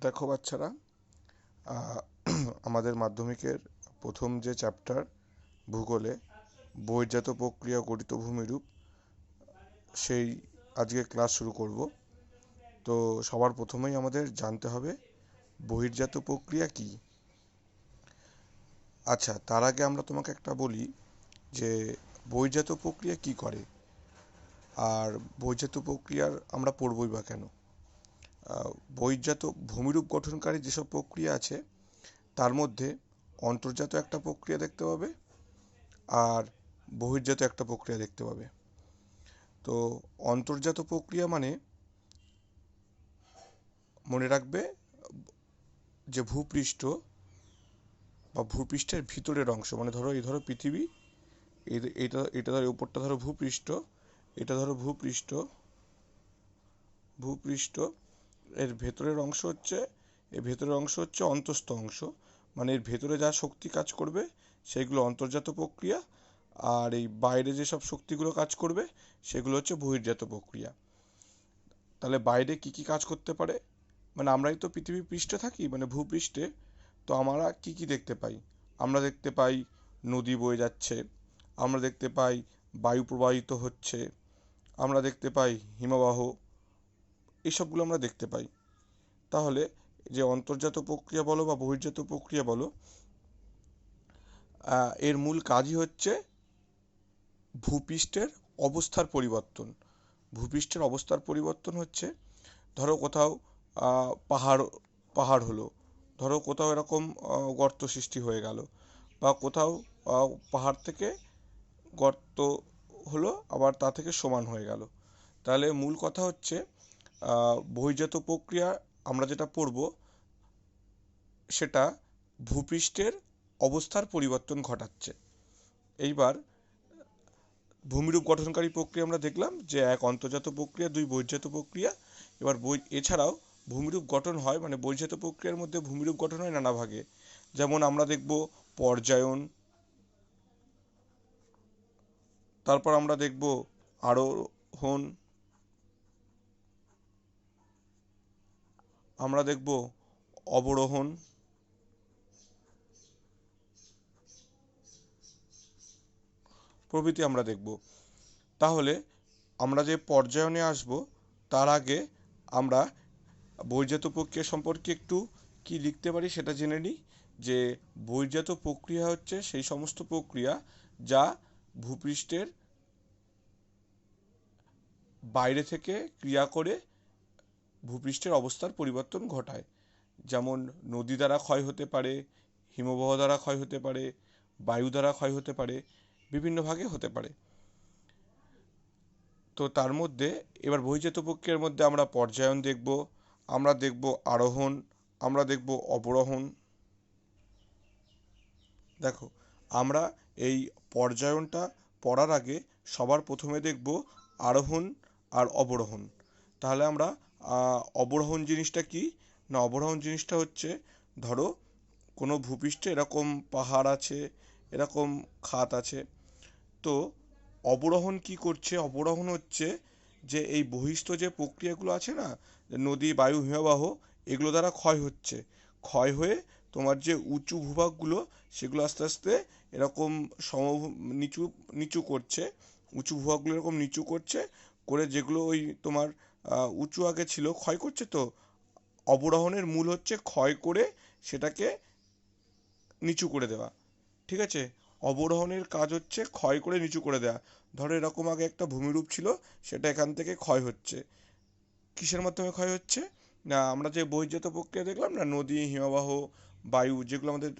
দেখো বাচ্চারা আমাদের মাধ্যমিকের প্রথম যে চ্যাপ্টার ভূগোলে বহির্জাত প্রক্রিয়া গঠিত ভূমিরূপ, সেই আজকে ক্লাস শুরু করব। তো সবার প্রথমেই আমাদের জানতে হবে, বহির্জাত প্রক্রিয়া কি? আচ্ছা তার আগে আমরা তোমাকে একটা বলি যে বহির্জাত প্রক্রিয়া কি করে? আর বহির্জাত প্রক্রিয়ার আমরা পড়বই বা কেন? বহির্জাত ভূমিরূপ গঠনকারী যেসব প্রক্রিয়া আছে, তার মধ্যে অন্তর্জাত একটা প্রক্রিয়া দেখতে পাবে আর বহির্জাত একটা প্রক্রিয়া দেখতে পাবে। তো অন্তর্জাত প্রক্রিয়া মানে মনে রাখবে যে ভূপৃষ্ঠ বা ভূপৃষ্ঠের ভিতরের অংশ মানে ধরো এই ধরো পৃথিবী এটা এটা ধরো উপরটা ধরো ভূপৃষ্ঠ, এটা ধরো ভূপৃষ্ঠ ভূপৃষ্ঠ এর ভেতরের অংশ হচ্ছে, এর ভেতরের অংশ হচ্ছে অন্তস্থ অংশ। মানে এর ভেতরে যা শক্তি কাজ করবে, সেগুলো অন্তর্জাত প্রক্রিয়া, আর এই বাইরে যেসব শক্তিগুলো কাজ করবে, সেগুলো হচ্ছে বহির্জাত প্রক্রিয়া। তাহলে বাইরে কি কি কাজ করতে পারে? মানে আমরাই তো পৃথিবী পৃষ্ঠে থাকি মানে ভূপৃষ্ঠে, তো আমরা কি কি দেখতে পাই? আমরা দেখতে পাই নদী বয়ে যাচ্ছে, আমরা দেখতে পাই বায়ু প্রবাহিত হচ্ছে, আমরা দেখতে পাই হিমবাহ এইসবগুলো আমরা দেখতে পাই। তাহলে যে অন্তর্জাত প্রক্রিয়া বলো বা বহির্জাত প্রক্রিয়া বলো এর মূল কাজই হচ্ছে ভূপৃষ্ঠের অবস্থার পরিবর্তন। ভূপৃষ্ঠের অবস্থার পরিবর্তন হচ্ছে, ধরো কোথাও পাহাড় পাহাড় হলো, ধরো কোথাও এরকম গর্ত সৃষ্টি হয়ে গেল বা কোথাও পাহাড় থেকে গর্ত হলো, আবার তা থেকে সমান হয়ে গেল। তাহলে মূল কথা হচ্ছে বহির্জাত প্রক্রিয়া আমরা যেটা পড়ব, সেটা ভূপৃষ্ঠের অবস্থার পরিবর্তন ঘটাচ্ছে। এইবার ভূমিরূপ গঠনকারী প্রক্রিয়া আমরা দেখলাম যে এক অন্তর্জাত প্রক্রিয়া, দুই বহির্জাত প্রক্রিয়া। এবার বই, এছাড়াও ভূমিরূপ গঠন হয় মানে বহির্জাত প্রক্রিয়ার মধ্যে ভূমিরূপ গঠন হয় নানা ভাগে। যেমন আমরা দেখব পর্যায়ন, তারপর আমরা দেখব আরোহণ আমরা দেখব অবরোহণ। প্রভৃতি আমরা দেখব। তাহলে আমরা যে পর্যায়নে আসব, তার আগে আমরা বহির্জাত প্রক্রিয়া সম্পর্কে একটু কি লিখতে পারি সেটা জেনে নিই, যে বহির্জাত প্রক্রিয়া হচ্ছে সেই সমস্ত প্রক্রিয়া যা ভূপৃষ্ঠের বাইরে থেকে ক্রিয়া করে ভূপৃষ্ঠের অবস্থার পরিবর্তন ঘটায়। যেমন নদী দ্বারা ক্ষয় হতে পারে, হিমবাহ দ্বারা ক্ষয় হতে পারে, বায়ু দ্বারা ক্ষয় হতে পারে, বিভিন্ন ভাগে হতে পারে। তো তার মধ্যে এবার বহির্জাত প্রক্রিয়ার মধ্যে আমরা পর্যায়ন দেখব, আমরা দেখব আরোহণ, আমরা দেখব অবরোহণ। দেখো, আমরা এই পর্যায়নটা পড়ার আগে সবার প্রথমে দেখব আরোহণ আর অবরোহণ। তাহলে আমরা অবরোহণ জিনিসটা কি? না, অবরোহণ জিনিসটা হচ্ছে, ধরো, কোনো ভূপৃষ্ঠে এরকম পাহাড় আছে, এরকম খাত আছে, তো অবরোহণ কি করছে? অবরোহণ হচ্ছে যে এই বহিস্থ যে প্রক্রিয়াগুলো আছে না, নদী, বায়ু, হিমবাহ, এগুলো দ্বারা ক্ষয় হচ্ছে। ক্ষয় হয়ে তোমার যে উঁচু ভূভাগগুলো, সেগুলো আস্তে আস্তে এরকম সম, নিচু নিচু করছে, উঁচু ভূভাগগুলো এরকম নিচু করছে, করে যেগুলো ওই তোমার উঁচু আগে ছিল। ক্ষয় করছে তো? অবরোহণের মূল হচ্ছে ক্ষয় করে সেটাকে নিচু করে দেওয়া। ঠিক আছে? অবরোহণের কাজ হচ্ছে ক্ষয় করে নিচু করে দেওয়া। ধরো এরকম আগে একটা ভূমিরূপ ছিল, সেটা এখান থেকে ক্ষয় হচ্ছে। কিসের মাধ্যমে ক্ষয় হচ্ছে? না, আমরা যে বহির্জাত প্রক্রিয়া দেখলাম না, নদী, হিমবাহ, বায়ু, যেগুলো আমাদের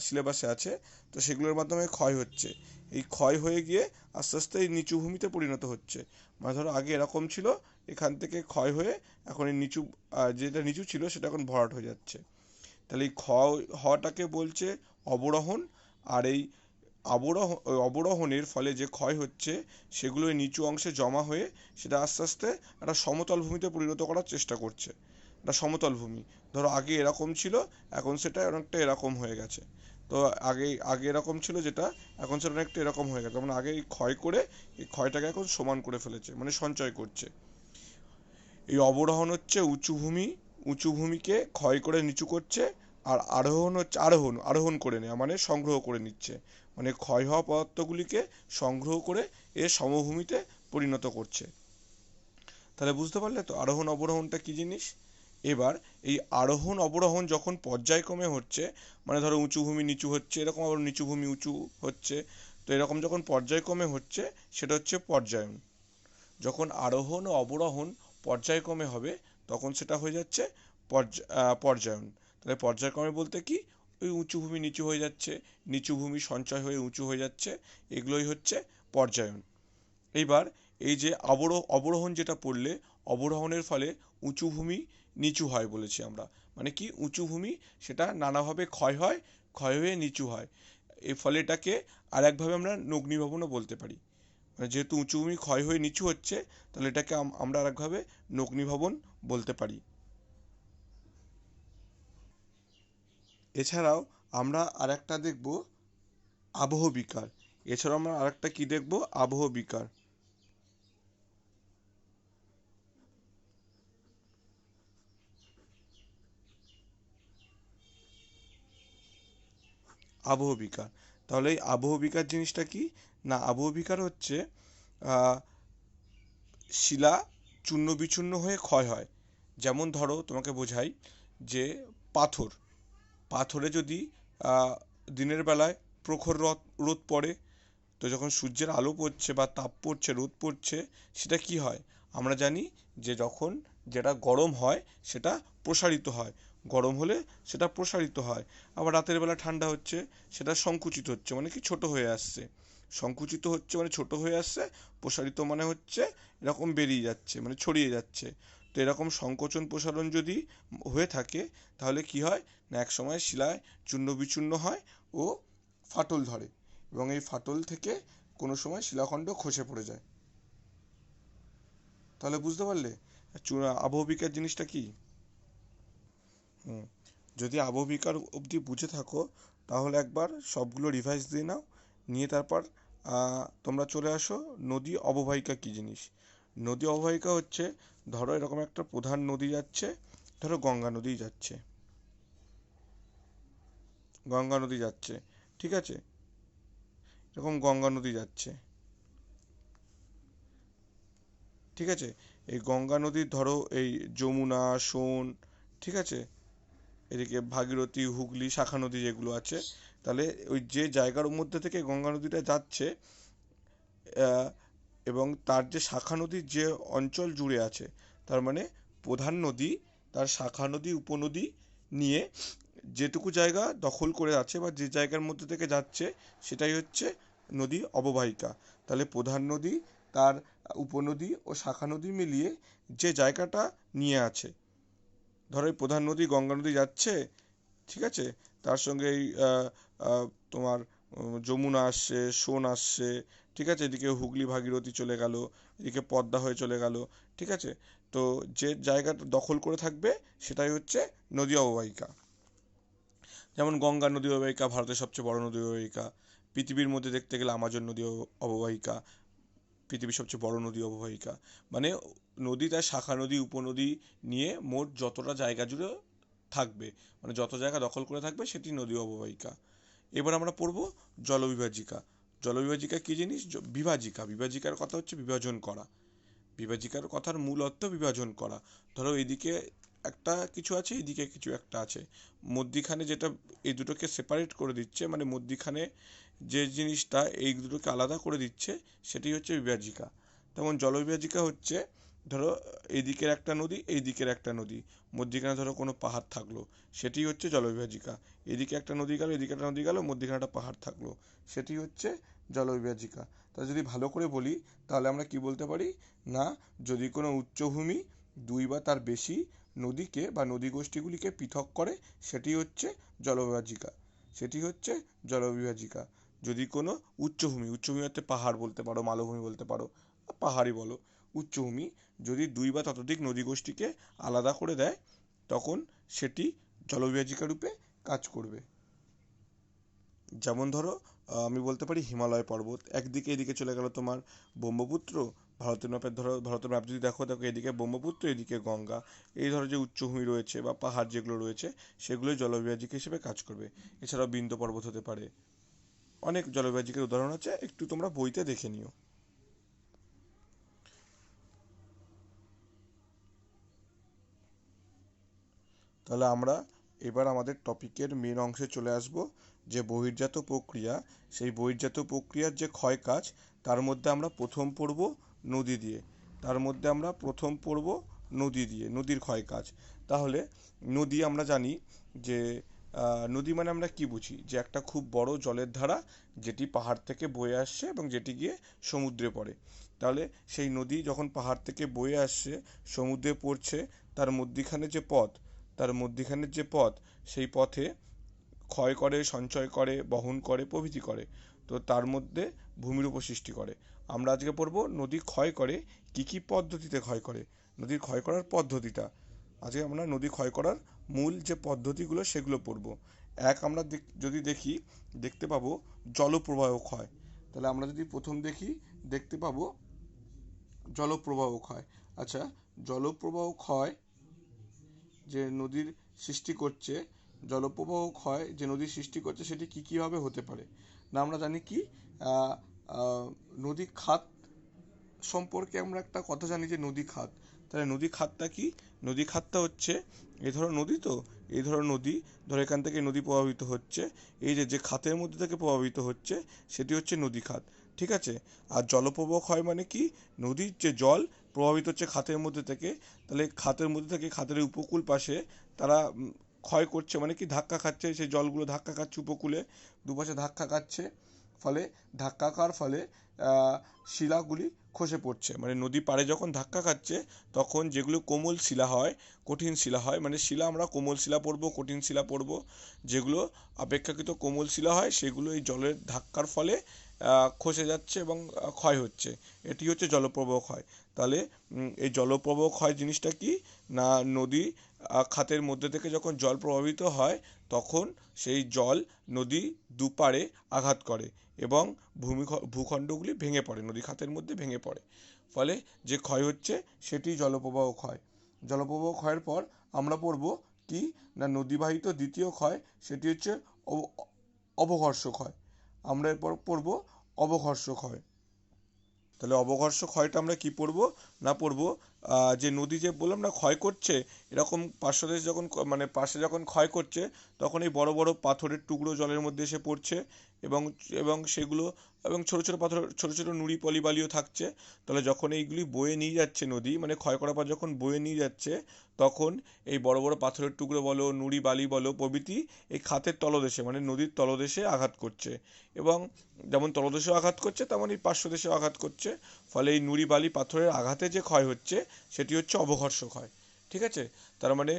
সিলেবাসে আছে, তো সেগুলোর মাধ্যমে ক্ষয় হচ্ছে। এই ক্ষয় হয়ে গিয়ে আস্তে আস্তে এই নিচু ভূমিতে পরিণত হচ্ছে। মানে ধরো আগে এরকম ছিল এখান থেকে ক্ষয় হয়ে এখন এই নিচু যেটা নিচু ছিল সেটা এখন ভরাট হয়ে যাচ্ছে। তাহলে এই ক্ষয় হওয়াটাকে বলছে অবরোহণ, আর এই অবরোহ অবরোহণের ফলে যে ক্ষয় হচ্ছে সেগুলো নিচু অংশে জমা হয়ে সেটা আস্তে আস্তে একটা সমতল ভূমিতে পরিণত করার চেষ্টা করছে। একটা সমতল ভূমি। ধরো আগে এরকম ছিল, এখন সেটা অনেকটা এরকম হয়ে গেছে। তো আগে আগে এরকম ছিল যেটা, এখন সেটা অনেকটা এরকম হয়ে গেছে। মানে আগে এই ক্ষয় করে, এই ক্ষয়টাকে এখন সমান করে ফেলেছে মানে সঞ্চয় করছে। এই অবরোহণ হচ্ছে উঁচু ভূমি, উঁচু ভূমিকে ক্ষয় করে নিচু করছে, আর আরোহণ হচ্ছে, আরোহণ আরোহণ করে নেওয়া মানে সংগ্রহ করে নিচ্ছে। মানে ক্ষয় হওয়া পদার্থগুলিকে সংগ্রহ করে এ সমভূমিতে পরিণত করছে। তাহলে বুঝতে পারলে তো আরোহণ অবরোহণটা কি জিনিস? এবার এই আরোহণ অবরোহণ যখন পর্যায়ক্রমে হচ্ছে মানে ধরো উঁচু ভূমি নিচু হচ্ছে, এরকম আবার নিচু ভূমি উঁচু হচ্ছে, তো এরকম যখন পর্যায়ক্রমে হচ্ছে, সেটা হচ্ছে পর্যায়ন। যখন আরোহণ ও অবরোহণ পর্যায়ক্রমে হবে, তখন সেটা হয়ে যাচ্ছে পর্যায়ন। তাহলে পর্যায়ক্রমে বলতে কি? ওই উঁচু ভূমি নিচু হয়ে যাচ্ছে, নিচু ভূমি সঞ্চয় হয়ে উঁচু হয়ে যাচ্ছে, এগুলোই হচ্ছে পর্যায়ন। এইবার এই যে অবরোহ, অবরোহণ যেটা পড়লে, অবরোহণের ফলে উঁচু ভূমি নিচু হয় বলেছি আমরা। মানে কি? উঁচু ভূমি, সেটা নানাভাবে ক্ষয় হয়, ক্ষয় হয়ে নিচু হয়। এর ফলে এটাকে আর একভাবে আমরা নগ্নিভবনও বলতে পারি। যেহেতু উঁচু ভূমি ক্ষয় হয়ে নিচু হচ্ছে, তাহলে এটাকে আমরা আরেকভাবে নগ্নিভবন বলতে পারি। এছাড়াও আমরা আরেকটা দেখব আবহ বিকার। এছাড়াও আমরা আরেকটা কি দেখব? আবহ বিকার। আবহ বিকার। তাহলে এই আবহ বিকার জিনিসটা কি? না, আবহ বিকার হচ্ছে শিলা চূর্ণ বিচূর্ণ হয়ে ক্ষয় হয়। যেমন ধরো, তোমাকে বোঝাই যে পাথর, পাথরে যদি দিনের বেলায় প্রখর রোদ রোদ পড়ে, তো যখন সূর্যের আলো পড়ছে বা তাপ পড়ছে, রোদ পড়ছে, সেটা কি হয়? আমরা জানি যে যখন যেটা গরম হয়, সেটা প্রসারিত হয়। গরম হলে সেটা প্রসারিত হয়। আবার রাতের বেলা ঠান্ডা হচ্ছে, সেটা সংকুচিত হচ্ছে মানে কি ছোট হয়ে আসছে। সংকুচিত হচ্ছে মানে ছোট হয়ে আসছে, প্রসারিত মানে হচ্ছে এরকম বেরিয়ে যাচ্ছে মানে ছড়িয়ে যাচ্ছে। তো এরকম সংকোচন প্রসারণ যদি হয়ে থাকে, তাহলে কি হয়? না, এক সময় শিলায় চূর্ণ বিচূর্ণ হয় ও ফাটল ধরে এবং এই ফাটল থেকে কোনো সময় শিলাখণ্ড খসে পড়ে যায়। তাহলে বুঝতে পারলে? আবহবিকার জিনিসটা কি? যদি আবহবিকার অবধি বুঝে থাকো, তাহলে একবার সবগুলো রিভাইজ দিয়ে নাও, নিয়ে তারপর তোমরা চলে আসো নদী অববাহিকা কী জিনিস? নদী অববাহিকা হচ্ছে, ধরো এরকম একটা প্রধান নদী যাচ্ছে, ধরো গঙ্গা নদী যাচ্ছে। গঙ্গা নদী যাচ্ছে, ঠিক আছে? এরকম গঙ্গা নদী যাচ্ছে। ঠিক আছে? এই গঙ্গা নদীর ধরো এই যমুনা, সোন, ঠিক আছে? এদিকে ভাগীরথী, হুগলি, শাখা নদী যেগুলো আছে, তাহলে ওই যে জায়গার মধ্যে থেকে গঙ্গা নদীটা যাচ্ছে এবং তার যে শাখা নদীর যে অঞ্চল জুড়ে আছে, তার মানে প্রধান নদী, তার শাখা নদী, উপনদী নিয়ে যেটুকু জায়গা দখল করে আছে বা যে জায়গার মধ্যে থেকে যাচ্ছে, সেটাই হচ্ছে নদী অববাহিকা। তাহলে প্রধান নদী, তার উপনদী ও শাখা নদী মিলিয়ে যে জায়গাটা নিয়ে আছে ধরো এই প্রধান নদী, গঙ্গা নদী যাচ্ছে, ঠিক আছে? তার সঙ্গে এই তোমার যমুনা আসছে, সোন আসছে, ঠিক আছে? এদিকে হুগলি ভাগীরথী চলে গেল, এদিকে পদ্মা হয়ে চলে গেল, ঠিক আছে? তো যে জায়গাটা দখল করে থাকবে সেটাই হচ্ছে নদী অববাহিকা। যেমন গঙ্গা নদী অববাহিকা, ভারতের সবচেয়ে বড় নদী অববাহিকা, পৃথিবীর মধ্যে দেখতে গেলে আমাজন নদী অববাহিকা পৃথিবীর সবচেয়ে বড় নদী অববাহিকা। মানে নদী তার শাখা নদী, উপনদী নিয়ে মোট যতটা জায়গা জুড়ে থাকবে মানে যত জায়গা দখল করে থাকবে সেটি নদী অববাহিকা। এবার আমরা পড়ব জলবিভাজিকা। জলবিভাজিকা কী জিনিস? বিভাজিকা। বিভাজিকার কথা হচ্ছে বিভাজন করা। বিভাজিকার কথার মূল অর্থ বিভাজন করা। ধরো এদিকে একটা কিছু আছে, এদিকে কিছু একটা আছে। মধ্যিখানে যেটা এই দুটোকে সেপারেট করে দিচ্ছে মানে মধ্যিখানে যে জিনিসটা এই দুটোকে আলাদা করে দিচ্ছে সেটি হচ্ছে বিভাজিকা। তেমন জলবিভাজিকা হচ্ছে, ধরো এই দিকের একটা নদী এই দিকের একটা নদী। মধ্যিখানে ধরো কোনো পাহাড় থাকল সেটি হচ্ছে জলবিভাজিকা। এদিকে একটা নদী গেল, এদিকে একটা নদী গেল মধ্যিখানে একটা পাহাড় থাকল সেটি হচ্ছে জলবিভাজিকা। তা যদি ভালো করে বলি, তাহলে আমরা কি বলতে পারি? না, যদি কোনো উচ্চভূমি দুই বা তার বেশি নদীকে বা নদী গোষ্ঠীগুলিকে পৃথক করে, সেটি হচ্ছে জলবিভাজিকা। সেটি হচ্ছে জলবিভাজিকা। যদি কোনো উচ্চভূমি উচ্চভূমি হচ্ছে পাহাড় বলতে পারো, মালভূমি বলতে পারো পাহাড়ি বলো, উচ্চভূমি যদি দুই বা ততোধিক নদী গোষ্ঠীকে আলাদা করে দেয়, তখন সেটি জলবিভাজিকা রূপে কাজ করবে। যেমন ধরো আমি বলতে পারি হিমালয় পর্বত, একদিকে এদিকে চলে গেল তোমার ব্রহ্মপুত্র ভারতের ম্যাপের ধরো ভারতের ম্যাপ যদি দেখো দেখো, এদিকে ব্রহ্মপুত্র, এদিকে গঙ্গা, এই ধরো যে উচ্চভূমি রয়েছে বা পাহাড় যেগুলো রয়েছে, সেগুলোই জলবিভাজিকা হিসেবে কাজ করবে। এছাড়াও বিন্দু পর্বত হতে পারে। অনেক জলবিভাজিকার উদাহরণ আছে, একটু তোমরা বইতে দেখে নিও। তাহলে আমরা এবার আমাদের টপিকের মেন অংশে চলে আসব, যে বহির্জাত প্রক্রিয়া। সেই বহির্জাত প্রক্রিয়ার যে ক্ষয় কাজ তার মধ্যে আমরা প্রথম পড়ব নদী দিয়ে। তার মধ্যে আমরা প্রথম পড়ব নদী দিয়ে, নদীর ক্ষয় কাজ। তাহলে নদী আমরা জানি যে নদী মানে আমরা কি বুঝি? যে একটা খুব বড় জলের ধারা যেটি পাহাড় থেকে বয়ে আসছে এবং যেটি গিয়ে সমুদ্রে পড়ে। তাহলে সেই নদী যখন পাহাড় থেকে বয়ে আসছে, সমুদ্রে পড়ছে, তার মধ্যিখানে যে পথ, তার মধ্যিখানের যে পথ, সেই পথে ক্ষয় করে, সঞ্চয় করে, বহন করে, প্রভৃতি করে। তো তার মধ্যে ভূমিরূপ সৃষ্টি করে। আমরা আজকে পড়ব নদী ক্ষয় করে কী কী পদ্ধতিতে ক্ষয় করে। নদীর ক্ষয় করার পদ্ধতিটা। আজকে আমরা নদী ক্ষয় করার মূল যে পদ্ধতিগুলো, সেগুলো পড়ব। এক আমরা যদি দেখি, দেখতে পাবো জলপ্রবাহ ক্ষয়। তাহলে আমরা যদি প্রথম দেখি, দেখতে পাবো জলপ্রবাহ ক্ষয়। আচ্ছা জলপ্রবাহ ক্ষয় যে নদীর সৃষ্টি করছে জলপ্রবাহ ক্ষয় যে নদীর সৃষ্টি করছে সেটি কী কীভাবে হতে পারে? না, আমরা জানি কি নদী খাত সম্পর্কে আমরা একটা কথা জানি যে নদী খাত। তাহলে নদী খাতটা কি? নদী খাতটা হচ্ছে এই ধরো নদী তো এই ধরো নদী, ধরো এখান থেকে নদী প্রভাবিত হচ্ছে, এই যে যে খাতের মধ্যে থেকে প্রভাবিত হচ্ছে, সেটি হচ্ছে নদী খাত, ঠিক আছে? আর জলপ্রবাহ ক্ষয় মানে কি? নদীর যে জল প্রভাবিত হচ্ছে খাতের মধ্যে থেকে, তাহলে খাতের মধ্যে থেকে খাতের উপকূল পাশে তারা ক্ষয় করছে মানে কি ধাক্কা খাচ্ছে, সেই জলগুলো ধাক্কা খাচ্ছে উপকূলে, দুপাশে ধাক্কা খাচ্ছে, ফলে ধাক্কা খাওয়ার ফলে শিলাগুলি খসে পড়ছে। মানে নদী পাড়ে যখন ধাক্কা খাচ্ছে, তখন যেগুলো কোমল শিলা হয়, কঠিন শিলা হয় মানে শিলা আমরা কোমল শিলা পড়ব, কঠিন শিলা পড়ব, যেগুলো অপেক্ষাকৃত কোমল শিলা হয়, সেগুলো এই জলের ধাক্কার ফলে খসে যাচ্ছে এবং ক্ষয় হচ্ছে। এটি হচ্ছে জলপ্রবাহ ক্ষয়। তাহলে এই জলপ্রবাহ ক্ষয় জিনিসটা কি? না নদী খাতের মধ্যে থেকে যখন জল প্রবাহিত হয়, তখন সেই জল নদী দুপারে আঘাত করে এবং ভূমি ভূখণ্ডগুলি ভেঙে পড়ে, নদী খাতের মধ্যে ভেঙে পড়ে। ফলে যে ক্ষয় হচ্ছে, সেটি জলপ্রবাহ ক্ষয় জলপ্রবাহ ক্ষয়ের পর আমরা পড়ব কি না নদীবাহিত দ্বিতীয় ক্ষয়, সেটি হচ্ছে অবঘর্ষ ক্ষয়। আমরা এরপর পড়ব অবঘর্ষ ক্ষয়। তাহলে অবঘর্ষ ক্ষয়টা আমরা কি পড়ব? না পড়ব? যে নদী যে বললাম না, ক্ষয় করছে, এরকম পার্শ্বদেশ যখন মানে পাশে যখন ক্ষয় করছে, তখন এই বড় বড় পাথরের টুকরো জলের মধ্যে এসে পড়ছে এবং এবং সেগুলো এবং ছোটো ছোটো পাথর, ছোটো ছোটো নুড়ি পলি বালিও থাকছে। তাহলে যখন এইগুলি বয়ে নিয়ে যাচ্ছে নদী মানে ক্ষয় করার পর যখন বয়ে নিয়ে যাচ্ছে, তখন এই বড় বড় পাথরের টুকরো বলো, নুড়ি বালি বলো, প্রভৃতি এই খাতের তলদেশে মানে নদীর তলদেশে আঘাত করছে। এবং যেমন তলদেশেও আঘাত করছে তেমনই পার্শ্বদেশেও আঘাত করছে। ফলে এই নুড়ি বালি পাথরের আঘাতে যে ক্ষয় হচ্ছে, সেটি হচ্ছে অবঘর্ষ ক্ষয়। ঠিক আছে? তার মানে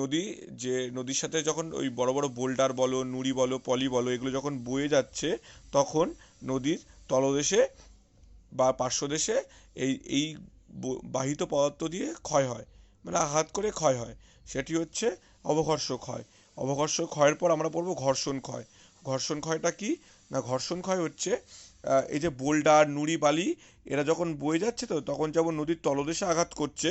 নদী যে নদীর সাথে যখন ওই বড় বড় বোল্ডার বলো, নুড়ি বলো, পলি বলো, এগুলো যখন বয়ে যাচ্ছে, তখন নদীর তলদেশে বা পার্শ্বদেশে এই এই বাহিত পদার্থ দিয়ে ক্ষয় হয়। মানে আঘাত করে ক্ষয় হয়। সেটি হচ্ছে অবঘর্ষ ক্ষয়। অবঘর্ষ ক্ষয়ের পর আমরা পড়ব ঘর্ষণ ক্ষয়। ঘর্ষণ ক্ষয়টা কি? না, ঘর্ষণ ক্ষয় হচ্ছে এই যে বোল্ডার, নুড়ি, বালি, এরা যখন বয়ে যাচ্ছে তো, তখন যেমন নদীর তলদেশে আঘাত করছে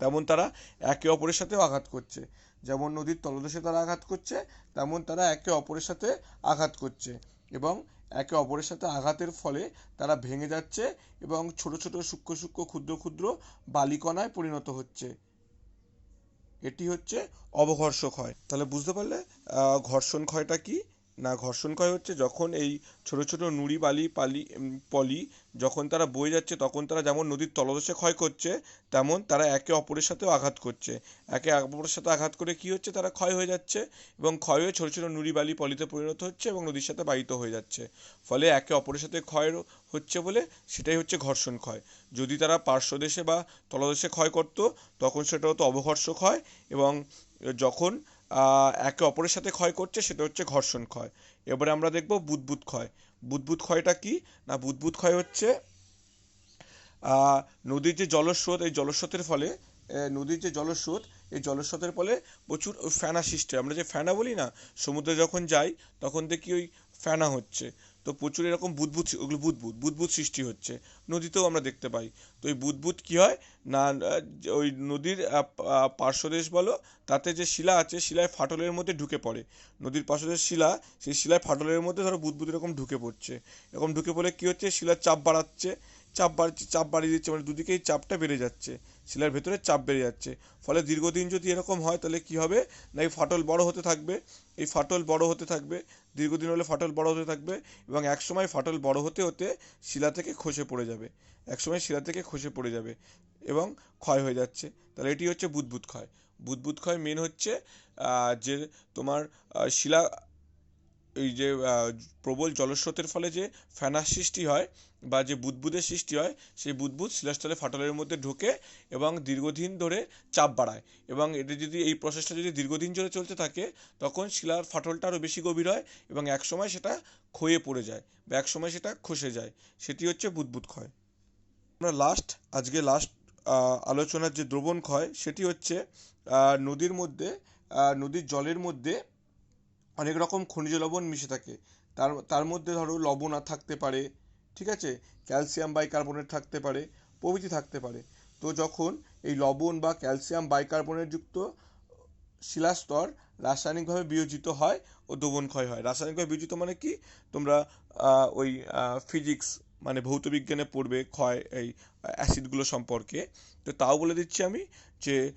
তেমন তারা একে অপরের সাথেও আঘাত করছে। যেমন নদীর তলদেশে তারা আঘাত করছে, তেমন তারা একে অপরের সাথে আঘাত করছে এবং একে অপরের সাথে আঘাতের ফলে তারা ভেঙে যাচ্ছে এবং ছোট ছোট সূক্ষ্ম সূক্ষ্ম ক্ষুদ্র ক্ষুদ্র বালিকণায় পরিণত হচ্ছে। এটি হচ্ছে অবঘর্ষ ক্ষয়। তাহলে বুঝতে পারলে ঘর্ষণ ক্ষয়টা কি? না ঘর্ষণ ক্ষয় হচ্ছে, যখন এই ছোট ছোট নুড়ি বালি পালি পলি যখন তারা বয়ে যাচ্ছে, তখন তারা যেমন নদীর তলদেশে ক্ষয় করছে, তেমন তারা একে অপরের সাথেও আঘাত করছে। একে অপরের সাথে আঘাত করে কি হচ্ছে, তারা ক্ষয় হয়ে যাচ্ছে এবং ক্ষয় হয়ে ছোট ছোট নুড়ি বালি পলিতে পরিণত হচ্ছে এবং নদীর সাথে বাহিত হয়ে যাচ্ছে। ফলে একে অপরের সাথে ক্ষয় হচ্ছে বলে সেটাই হচ্ছে ঘর্ষণ ক্ষয়। যদি তারা পার্শ্বদেশে বা তলদেশে ক্ষয় করতো, তখন সেটা হতো অবঘর্ষ ক্ষয় এবং যখন একে অপরের সাথে ক্ষয় করছে, সেটা হচ্ছে ঘর্ষণ ক্ষয়। এবারে আমরা দেখব বুদবুদ ক্ষয়। বুদবুদ ক্ষয়টা কি? না, বুদবুদ ক্ষয় হচ্ছে নদীর যে জলস্রোত, এই জলস্রোতের ফলে নদীর যে জলস্রোত, এই জলস্রোতের ফলে প্রচুর ফ্যানা সৃষ্টি হয়। আমরা যে ফ্যানা বলি না, সমুদ্রে যখন যাই, তখন দেখি ওই ফ্যানা হচ্ছে। তো প্রচুর এরকম বুদবুদ ওগুলো বুদবুদ বুদবুদ সৃষ্টি হচ্ছে। নদীতেও আমরা দেখতে পাই। তো এই বুদবুদ কী হয়? না ওই নদীর পার্শ্বদেশ বলো, তাতে যে শিলা আছে, শিলায় ফাটলের মধ্যে ঢুকে পড়ে। নদীর পার্শ্বদেশ শিলা, সেই শিলায় ফাটলের মধ্যে ধরো বুদবুদ এরকম ঢুকে পড়ছে। এরকম ঢুকে পড়লে কী হচ্ছে? শিলার চাপ বাড়াচ্ছে, চাপ বাড়ছে চাপ বাড়িয়ে দিচ্ছে মানে দুদিকেই চাপটা বেড়ে যাচ্ছে। শিলার ভেতরে চাপ বেড়ে যাচ্ছে। ফলে দীর্ঘদিন যদি এরকম হয়, তাহলে কি হবে? না, এই ফাটল বড় হতে থাকবে। এই ফাটল বড় হতে থাকবে। দীর্ঘদিন হলে ফাটল বড় হতে থাকবে এবং একসময় ফাটল বড় হতে হতে শিলা থেকে খসে পড়ে যাবে। একসময় শিলা থেকে খসে পড়ে যাবে এবং ক্ষয় হয়ে যাচ্ছে। তাহলে এটি হচ্ছে বুদবুদ ক্ষয়। বুদবুদ ক্ষয় মেন হচ্ছে যে তোমার শিলা, এই যে প্রবল জলস্রোতের ফলে যে ফেনার সৃষ্টি হয় বা যে বুদবুদের সৃষ্টি হয়, সেই বুদবুদ শিলাস্থলে ফাটলের মধ্যে ঢোকে এবং দীর্ঘদিন ধরে চাপ বাড়ায়। এবং এটা যদি, এই প্রসেসটা যদি দীর্ঘদিন ধরে চলতে থাকে, তখন শিলার ফাটলটা আরও বেশি গভীর হয় এবং একসময় সেটা ক্ষয়ে পড়ে যায় বা একসময় সেটা খসে যায়। সেটি হচ্ছে বুদবুদ ক্ষয়। আমরা লাস্ট আজকে লাস্ট আলোচনার যে দ্রবণ ক্ষয়, সেটি হচ্ছে নদীর মধ্যে নদীর জলের মধ্যে অনেক রকম খনিজ লবণ মিশে থাকে। তার তার মধ্যে ধরো লবণ থাকতে পারে ঠিক আছে? ক্যালসিয়াম বাইকার্বনেট থাকতে পারে, প্রভৃতি থাকতে পারে। তো যখন এই লবণ বা ক্যালসিয়াম বাইকার্বনেট যুক্ত শিলাস্তর রাসায়নিকভাবে বিয়োজিত হয় ও দ্রবণ ক্ষয় হয়। রাসায়নিকভাবে বিয়োজিত মানে কি? তোমরা ওই ফিজিক্স মানে ভৌতবিজ্ঞানে পড়বে ক্ষয়, এই, অ্যাসিডগুলো সম্পর্কে। তো তাও বলে দিচ্ছি আমি যে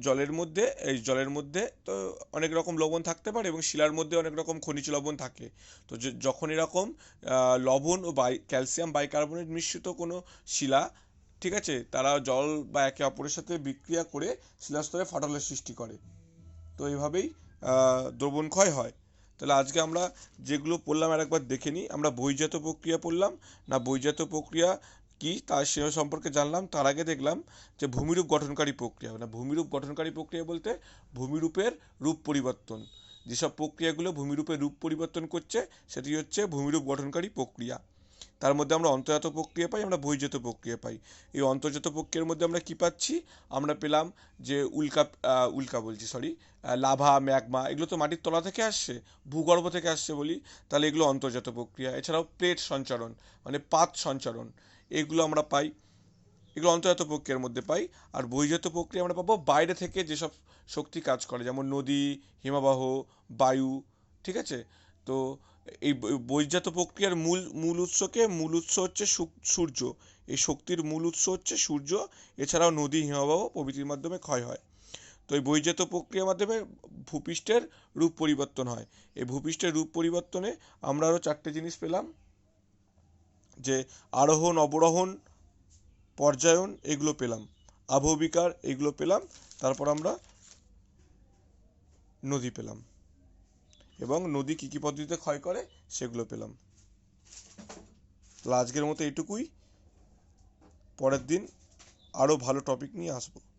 জলের মধ্যে এই জলের মধ্যে তো অনেক রকম লবণ থাকতে পারে এবং শিলার মধ্যে অনেক রকম খনিজ লবণ থাকে। তো যখন এরকম লবণ ও বাই ক্যালসিয়াম বাইকার্বনেট মিশ্রিত কোনো শিলা ঠিক আছে তারা জল বা একে অপরের সাথে বিক্রিয়া করে শিলাস্তরে ফাটলের সৃষ্টি করে। তো এইভাবেই আহ, দ্রবণ ক্ষয় হয়। তাহলে আজকে আমরা যেগুলো পড়লাম আর একবার দেখে নিই। আমরা বহির্জাত প্রক্রিয়া পড়লাম। না বহির্জাত প্রক্রিয়া কি? তার সে সম্পর্কে জানলাম, তার আগে দেখলাম যে ভূমিরূপ গঠনকারী প্রক্রিয়া মানে ভূমিরূপ গঠনকারী প্রক্রিয়া বলতে ভূমিরূপের রূপ পরিবর্তন। যেসব প্রক্রিয়াগুলো ভূমিরূপের রূপ পরিবর্তন করছে, সেটি হচ্ছে ভূমিরূপ গঠনকারী প্রক্রিয়া। তার মধ্যে আমরা অন্তর্জাত প্রক্রিয়া পাই, আমরা বহির্জাত প্রক্রিয়া পাই। এই অন্তর্জাত প্রক্রিয়ার মধ্যে আমরা কি পাচ্ছি? আমরা পেলাম যে উল্কা উল্কা বলছি সরি লাভা, ম্যাগমা, এগুলো তো মাটির তলা থেকে আসছে, ভূগর্ভ থেকে আসছে বলি। তাহলে এগুলো অন্তর্জাত প্রক্রিয়া। এছাড়াও প্লেট সঞ্চারণ মানে পাত সঞ্চারণ। এগুলো আমরা পাই। এগুলো অন্তর্জাত প্রক্রিয়ার মধ্যে পাই। আর বহির্জাত প্রক্রিয়া আমরা পাবো বাইরে থেকে যেসব শক্তি কাজ করে, যেমন নদী, হিমবাহ, বায়ু, ঠিক আছে? তো এই বহির্জাত প্রক্রিয়ার মূল মূল উৎসকে, মূল উৎস হচ্ছে সূর্য। এই শক্তির মূল উৎস হচ্ছে সূর্য। এছাড়াও নদী, হিমবাহ প্রভৃতির মাধ্যমে ক্ষয় হয়। তো এই বহির্জাত প্রক্রিয়ার মাধ্যমে ভূপৃষ্ঠের রূপ পরিবর্তন হয়। এই ভূপৃষ্ঠের রূপ পরিবর্তনে আমরা আরও চারটে জিনিস পেলাম। যে আরোহণ, অবরোহণ, পর্যায়ন, এগুলো পেলাম। আবহবিকার এগুলো পেলাম। তারপর আমরা নদী পেলাম। এবং নদী কী কী পদ্ধতিতে ক্ষয় করে, সেগুলো পেলাম। তাহলে আজকের মতো এটুকুই পরের দিন আরও ভালো টপিক নিয়ে আসব।